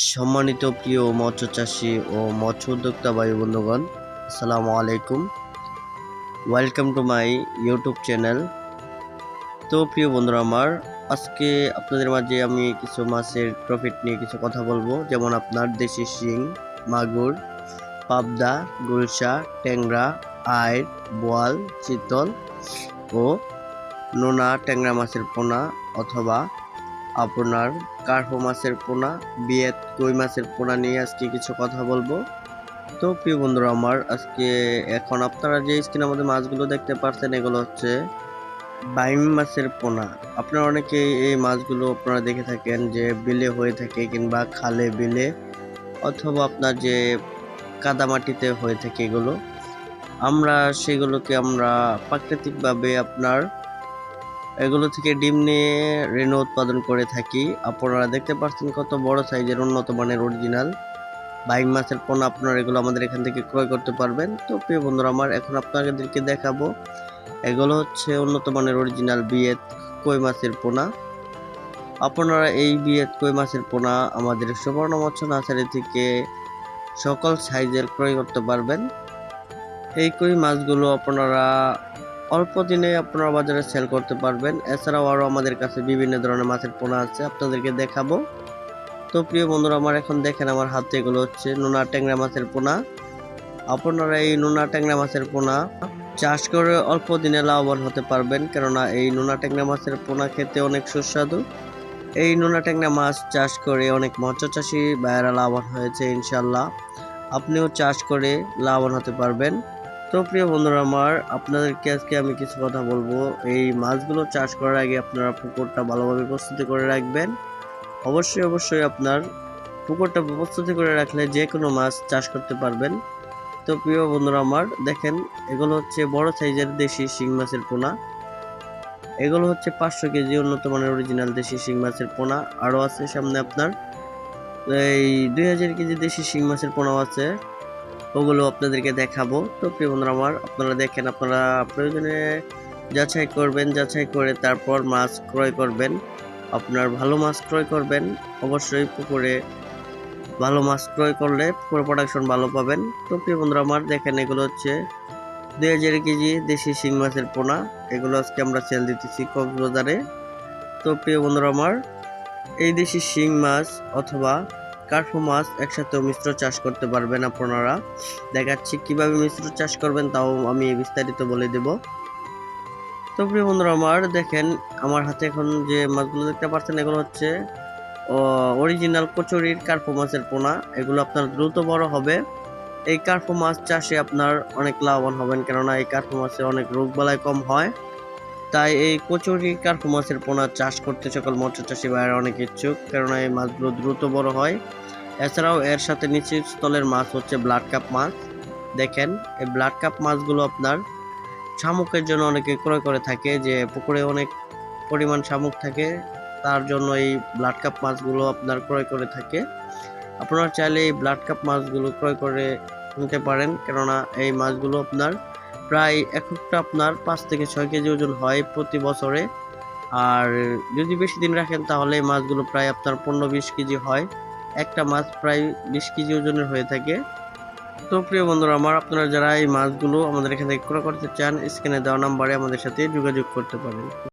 সম্মানিত প্রিয় মৎস্য চাষি ও মৎস্য উদ্যোক্তা ভাই বন্ধুগণ, আসসালামু আলাইকুম। Welcome to my YouTube channel তো প্রিয় বন্ধুরা আমার, আজকে আপনাদের মাঝে আমি কিছু মাছের প্রফিট নিয়ে কিছু কথা বলব, যেমন আপনার দেশি শিং, মাগুর, পাবদা, গুলশা, ট্যাংরা আইর বোয়াল, চিতল ও নোনা ট্যাংরা মাছের পোনা অথবা আপনার কার্পো মাছের পোনা, বিয়েত কই মাছের পোনা নিয়ে আজকে কিছু কথা বলব। তো প্রিয় বন্ধুরা, আমার আজকে এখন আপনারা যে স্ক্রিনের মধ্যে মাছগুলো দেখতে পাচ্ছেন এগুলো হচ্ছে বাইম মাছের পোনা। আপনারা অনেকে এই মাছগুলো আপনারা দেখে থাকেন যে বিলে হয়ে থাকে কিংবা খালে বিলে, অথবা আপনার যে কাদামাটিতে হয়ে থাকে এগুলো। আমরা সেগুলোকে আমরা প্রাকৃতিকভাবে আপনার এগুলো থেকে ডিম নিয়ে রেণু উৎপাদন করে থাকি। আপনারা দেখতে পাচ্ছেন কত বড় সাইজের উন্নত মানের অরিজিনাল বাইং মাছের পোনা আপনারা এগুলো আমাদের এখান থেকে ক্রয় করতে পারবেন। তো প্রিয় বন্ধুরা, আমার এখন আপনাদেরকে দেখাবো। এগুলো হচ্ছে উন্নত মানের অরিজিনাল বিয়েত কই মাছের পোনা। আপনারা এই বিয়েত কই মাছের পোনা আমাদের সুবর্ণ মৎস্য নার্সারি থেকে সকল সাইজের ক্রয় করতে পারবেন। এই কই মাছগুলো আপনারা অল্প দিনে আপনারা বাজারে সেল করতে পারবেন। এছাড়াও আরও আমাদের কাছে বিভিন্ন ধরনের মাছের পোনা আছে, আপনাদেরকে দেখাবো। তো প্রিয় বন্ধুরা, আমার এখন দেখেন আমার হাতে এগুলো হচ্ছে নোনা ট্যাংরা মাছের পোনা। আপনারা এই নোনা ট্যাংরা মাছের পোনা চাষ করে অল্প দিনে লাভবান হতে পারবেন, কেননা এই নোনা ট্যাংরা মাছের পোনা খেতে অনেক সুস্বাদু। এই নোনা ট্যাংরা মাছ চাষ করে অনেক মৎস্য চাষি ভাইয়েরা লাভবান হয়েছে ইনশাল্লাহ আপনিও চাষ করে লাভবান হতে পারবেন। তো প্রিয় বন্ধুরা আমার, আপনাদেরকে আজকে আমি কিছু কথা বলব। এই মাছগুলো চাষ করার আগে আপনারা পুকুরটা ভালোভাবে প্রস্তুতি করে রাখবেন। অবশ্যই অবশ্যই আপনার পুকুরটা প্রস্তুতি করে রাখলে যে কোনো মাছ চাষ করতে পারবেন। তো প্রিয় বন্ধুরা আমার, দেখেন, এগুলো হচ্ছে বড় সাইজের দেশি শিং মাছের পোনা। এগুলো হচ্ছে পাঁচশো কেজি উন্নত মানের অরিজিনাল দেশি শিং মাছের পোনা। আরও আছে সামনে আপনার, এই দুই হাজার কেজি দেশি শিং মাছের পোনাও আছে। ওগুলো আপনাদেরকে দেখাবো। তো প্রিয় বন্ধুরা আমার, আপনারা দেখেন, আপনারা প্রয়োজনে যাচাই করবেন, যাচাই করে তারপর মাছ ক্রয় করবেন। আপনার ভালো মাছ ক্রয় করবেন, অবশ্যই পুকুরে ভালো মাছ ক্রয় করলে পুকুরে প্রোডাকশন ভালো পাবেন। তো প্রিয় বন্ধুরা আমার, দেখেন, এগুলো হচ্ছে দুই হাজার কেজি দেশি শিং মাছের পোনা। এগুলো আজকে আমরা সেল দিতেছি কক্সবাজারে। তো প্রিয় বন্ধুরা আমার, এই দেশি শিং মাছ অথবা কার্পো মাছ একসাথে মিশ্র চাষ করতে পারবেন আপনারা। দেখাচ্ছি কীভাবে মিশ্র চাষ করবেন, তাও আমি বিস্তারিত বলে দেব। তো প্রিয় বন্ধুরা, আমার দেখেন, আমার হাতে এখন যে মাছগুলো দেখতে পাচ্ছেন, এগুলো হচ্ছে অরিজিনাল কচুরির কার্পো মাছের পোনা। এগুলো আপনার দ্রুত বড় হবে। এই কার্পো মাছ চাষে আপনার অনেক লাভবান হবেন, কেননা এই কার্পো মাছে অনেক রোগ বালাই কম হয়। তাই এই কচুরি কার্পো মাছের পোনা চাষ করতে সকল মৎস্য চাষি ভাইয়েরা অনেক ইচ্ছুক, কেননা এই মাছগুলো দ্রুত বড় হয়। এছাড়াও এর সাথে নিচের স্থলের মাছ হচ্ছে ব্লাড কাপ মাছ। দেখেন, এই ব্লাড কাপ মাছগুলো আপনার শামুকের জন্য অনেকে ক্রয় করে থাকে, যে পুকুরে অনেক পরিমাণ শামুক থাকে, তার জন্য এই ব্লাড কাপ মাছগুলো আপনার ক্রয় করে থাকে। আপনারা চাইলে এই ব্লাড কাপ মাছগুলো ক্রয় করে নিতে পারেন, কেননা এই মাছগুলো আপনার প্রায় এক একটা আপনার পাঁচ থেকে ছয় কেজি ওজন হয় প্রতি বছরে। আর যদি বেশি দিন রাখেন তাহলে মাছগুলো প্রায় আপনার পনেরো বিশ কেজি হয়। একটা মাছ প্রায় বিশ কেজি ওজনের হয়ে থাকে। তো প্রিয় বন্ধুরা, আমার আপনারা যারা এই মাছগুলো আমাদের এখানে ক্রয় করতে চান, স্ক্রিনে দেওয়া নাম্বারে আমাদের সাথে যোগাযোগ করতে পারেন।